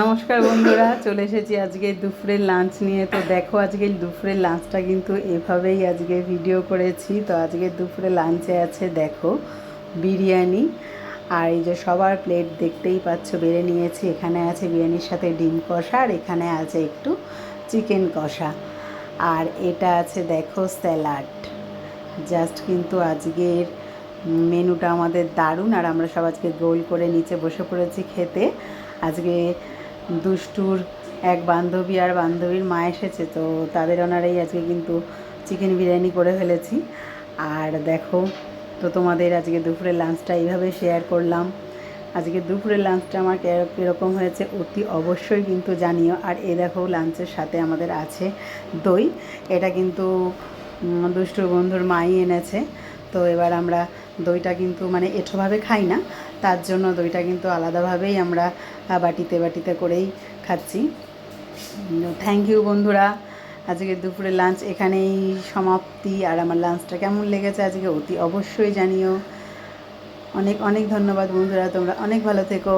নমস্কার বন্ধুরা, চলে এসেছি আজকে দুপুরের লাঞ্চ নিয়ে। তো দেখো, আজকে দুপুরের লাঞ্চটা কিন্তু এভাবেই আজকে ভিডিও করেছি। তো আজকে দুপুরে লাঞ্চে আছে, দেখো, বিরিয়ানি। আর এই যে সবার প্লেট দেখতেই পাচ্ছ, বেড়ে নিয়েছি। এখানে আছে বিরিয়ানির সাথে ডিম কষা, আর এখানে আছে একটু চিকেন কষা। আর এটা আছে, দেখো স্যালাড জাস্ট কিন্তু আজকের মেনুটা আমাদের দারুণ, আর আমরা সব আজকে গোল করে নিচে বসে পড়েছি খেতে। আজকে দুষ্টুর এক বান্ধবী আর বান্ধবীর মা এসেছে, তো তাদের ওনারাই আজকে কিন্তু চিকেন বিরিয়ানি করে ফেলেছি। আর দেখো, তো তোমাদের আজকে দুপুরের লাঞ্চটা এইভাবে শেয়ার করলাম। আজকে দুপুরের লাঞ্চটা আমার কীরকম হয়েছে অতি অবশ্যই কিন্তু জানিও। আর এ দেখো লাঞ্চের সাথে আমাদের আছে দই। এটা কিন্তু দুষ্টুর বন্ধুর মাই এনেছে। তো এবার আমরা দইটা কিন্তু মানে এঠোভাবে খাই না, তার জন্য দইটা কিন্তু আলাদাভাবেই আমরা বাটিতে বাটিতে করেই খাচ্ছি। থ্যাংক ইউ বন্ধুরা আজকে দুপুরে লাঞ্চ এখানেই সমাপ্তি, আর আমার লাঞ্চটা কেমন লেগেছে আজকে অতি অবশ্যই জানিও। অনেক অনেক ধন্যবাদ বন্ধুরা, তোমরা অনেক ভালো থেকো।